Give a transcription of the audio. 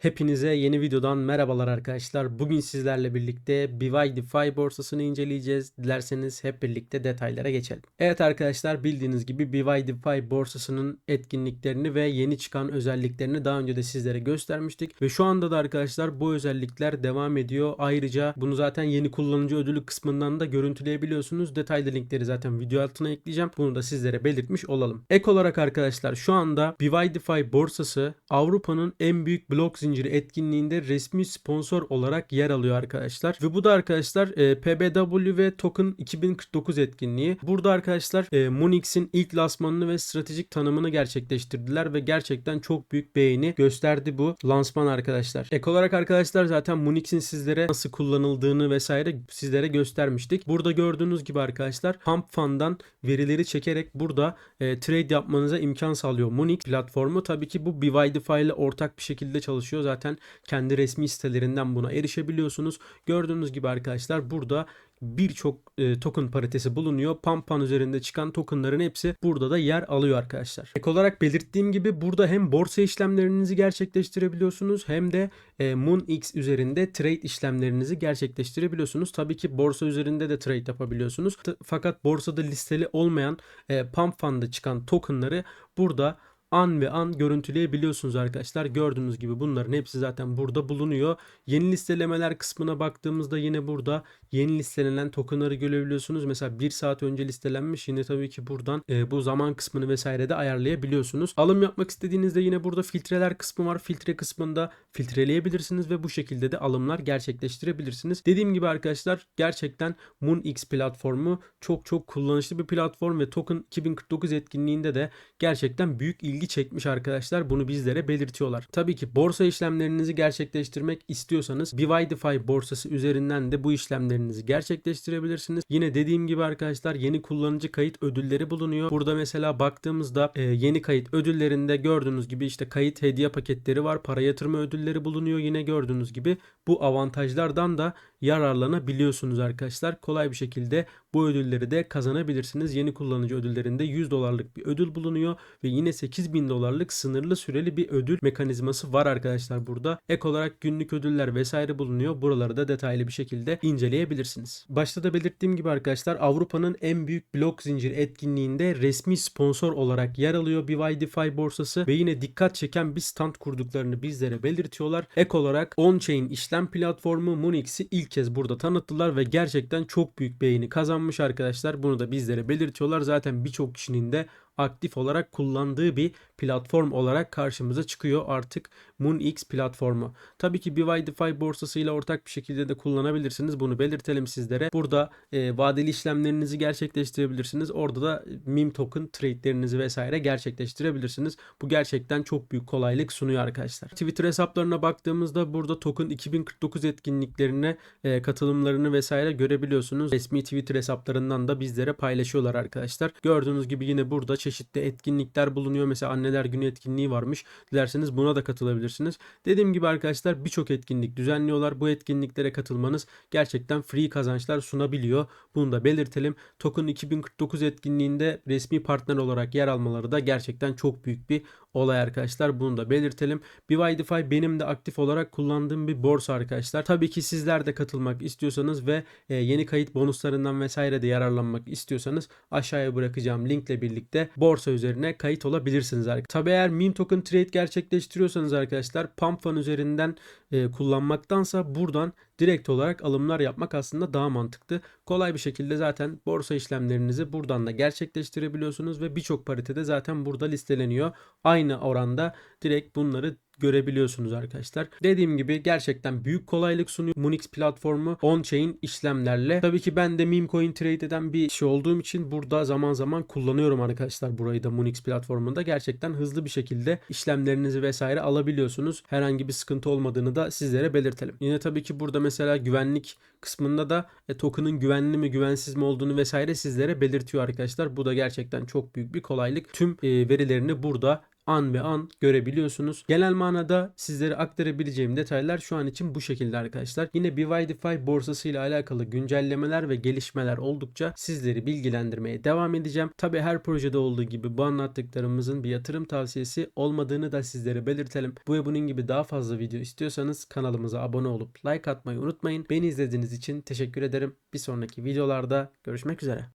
Hepinize yeni videodan merhabalar arkadaşlar. Bugün sizlerle birlikte BYDFI borsasını inceleyeceğiz. Dilerseniz hep birlikte detaylara geçelim. Evet arkadaşlar bildiğiniz gibi BYDFI borsasının etkinliklerini ve yeni çıkan özelliklerini daha önce de sizlere göstermiştik. Ve şu anda da arkadaşlar bu özellikler devam ediyor. Ayrıca bunu zaten yeni kullanıcı ödülü kısmından da görüntüleyebiliyorsunuz. Detaylı linkleri zaten video altına ekleyeceğim. Bunu da sizlere belirtmiş olalım. Ek olarak arkadaşlar şu anda BYDFI borsası Avrupa'nın en büyük blok zinciri etkinliğinde resmi sponsor olarak yer alıyor arkadaşlar. Ve bu da arkadaşlar e, PBW ve Token 2049 etkinliği. Burada arkadaşlar e, Munix'in ilk lansmanını ve stratejik tanımını gerçekleştirdiler ve gerçekten çok büyük beğeni gösterdi bu lansman arkadaşlar. Ek olarak arkadaşlar zaten Munix'in sizlere nasıl kullanıldığını vesaire sizlere göstermiştik. Burada gördüğünüz gibi arkadaşlar Pump Fund'dan verileri çekerek burada e, trade yapmanıza imkan sağlıyor Munix platformu. Tabii ki bu BYDFI ile ortak bir şekilde çalışıyor. Zaten kendi resmi sitelerinden buna erişebiliyorsunuz. Gördüğünüz gibi arkadaşlar burada birçok e, token paritesi bulunuyor. Pampan üzerinde çıkan tokenların hepsi burada da yer alıyor arkadaşlar. Ek olarak belirttiğim gibi burada hem borsa işlemlerinizi gerçekleştirebiliyorsunuz hem de e, MoonX üzerinde trade işlemlerinizi gerçekleştirebiliyorsunuz. Tabii ki borsa üzerinde de trade yapabiliyorsunuz. T- Fakat borsada listeli olmayan e, Pump çıkan tokenları burada an ve an görüntüleyebiliyorsunuz arkadaşlar. Gördüğünüz gibi bunların hepsi zaten burada bulunuyor. Yeni listelemeler kısmına baktığımızda yine burada yeni listelenen tokenları görebiliyorsunuz. Mesela 1 saat önce listelenmiş yine tabii ki buradan e, bu zaman kısmını vesaire de ayarlayabiliyorsunuz. Alım yapmak istediğinizde yine burada filtreler kısmı var. Filtre kısmında filtreleyebilirsiniz ve bu şekilde de alımlar gerçekleştirebilirsiniz. Dediğim gibi arkadaşlar gerçekten MoonX platformu çok çok kullanışlı bir platform ve Token 2049 etkinliğinde de gerçekten büyük ilgi çekmiş arkadaşlar. Bunu bizlere belirtiyorlar. Tabii ki borsa işlemlerinizi gerçekleştirmek istiyorsanız BYDFI borsası üzerinden de bu işlemlerinizi gerçekleştirebilirsiniz. Yine dediğim gibi arkadaşlar yeni kullanıcı kayıt ödülleri bulunuyor. Burada mesela baktığımızda e, yeni kayıt ödüllerinde gördüğünüz gibi işte kayıt hediye paketleri var. Para yatırma ödülleri bulunuyor. Yine gördüğünüz gibi bu avantajlardan da yararlanabiliyorsunuz arkadaşlar. Kolay bir şekilde bu ödülleri de kazanabilirsiniz. Yeni kullanıcı ödüllerinde 100 dolarlık bir ödül bulunuyor ve yine 8000 dolarlık sınırlı süreli bir ödül mekanizması var arkadaşlar burada. Ek olarak günlük ödüller vesaire bulunuyor. Buraları da detaylı bir şekilde inceleyebilirsiniz. Başta da belirttiğim gibi arkadaşlar Avrupa'nın en büyük blok zincir etkinliğinde resmi sponsor olarak yer alıyor BYDFI borsası ve yine dikkat çeken bir stand kurduklarını bizlere belirtiyorlar. Ek olarak on-chain işlem platformu Munix'i ilk kez burada tanıttılar ve gerçekten çok büyük beğeni kazanmış arkadaşlar. Bunu da bizlere belirtiyorlar. Zaten birçok kişinin de aktif olarak kullandığı bir platform olarak karşımıza çıkıyor artık MoonX platformu. Tabii ki BYDFI borsasıyla ortak bir şekilde de kullanabilirsiniz. Bunu belirtelim sizlere. Burada e, vadeli işlemlerinizi gerçekleştirebilirsiniz. Orada da meme token trade'lerinizi vesaire gerçekleştirebilirsiniz. Bu gerçekten çok büyük kolaylık sunuyor arkadaşlar. Twitter hesaplarına baktığımızda burada token 2049 etkinliklerine e, katılımlarını vesaire görebiliyorsunuz. Resmi Twitter hesaplarından da bizlere paylaşıyorlar arkadaşlar. Gördüğünüz gibi yine burada çeşitli etkinlikler bulunuyor. Mesela Anneler Günü etkinliği varmış. Dilerseniz buna da katılabilirsiniz. Dediğim gibi arkadaşlar birçok etkinlik düzenliyorlar. Bu etkinliklere katılmanız gerçekten free kazançlar sunabiliyor. Bunu da belirtelim. Token 2049 etkinliğinde resmi partner olarak yer almaları da gerçekten çok büyük bir olay arkadaşlar. Bunu da belirtelim. BYDFI benim de aktif olarak kullandığım bir borsa arkadaşlar. Tabii ki sizler de katılmak istiyorsanız ve e, yeni kayıt bonuslarından vesaire de yararlanmak istiyorsanız aşağıya bırakacağım linkle birlikte borsa üzerine kayıt olabilirsiniz. Tabii eğer meme token trade gerçekleştiriyorsanız arkadaşlar Pump Fund üzerinden e, kullanmaktansa buradan direkt olarak alımlar yapmak aslında daha mantıklı. Kolay bir şekilde zaten borsa işlemlerinizi buradan da gerçekleştirebiliyorsunuz ve birçok paritede zaten burada listeleniyor. Aynı oranda direkt bunları görebiliyorsunuz arkadaşlar. Dediğim gibi gerçekten büyük kolaylık sunuyor Munix platformu on-chain işlemlerle. Tabii ki ben de meme coin trade eden bir kişi olduğum için burada zaman zaman kullanıyorum arkadaşlar burayı da Munix platformunda. Gerçekten hızlı bir şekilde işlemlerinizi vesaire alabiliyorsunuz. Herhangi bir sıkıntı olmadığını da sizlere belirtelim. Yine tabii ki burada mesela güvenlik kısmında da e, token'ın güvenli mi güvensiz mi olduğunu vesaire sizlere belirtiyor arkadaşlar. Bu da gerçekten çok büyük bir kolaylık. Tüm e, verilerini burada an ve an görebiliyorsunuz. Genel manada sizlere aktarabileceğim detaylar şu an için bu şekilde arkadaşlar. Yine BYDFI borsası ile alakalı güncellemeler ve gelişmeler oldukça sizleri bilgilendirmeye devam edeceğim. Tabi her projede olduğu gibi bu anlattıklarımızın bir yatırım tavsiyesi olmadığını da sizlere belirtelim. Bu ve bunun gibi daha fazla video istiyorsanız kanalımıza abone olup like atmayı unutmayın. Beni izlediğiniz için teşekkür ederim. Bir sonraki videolarda görüşmek üzere.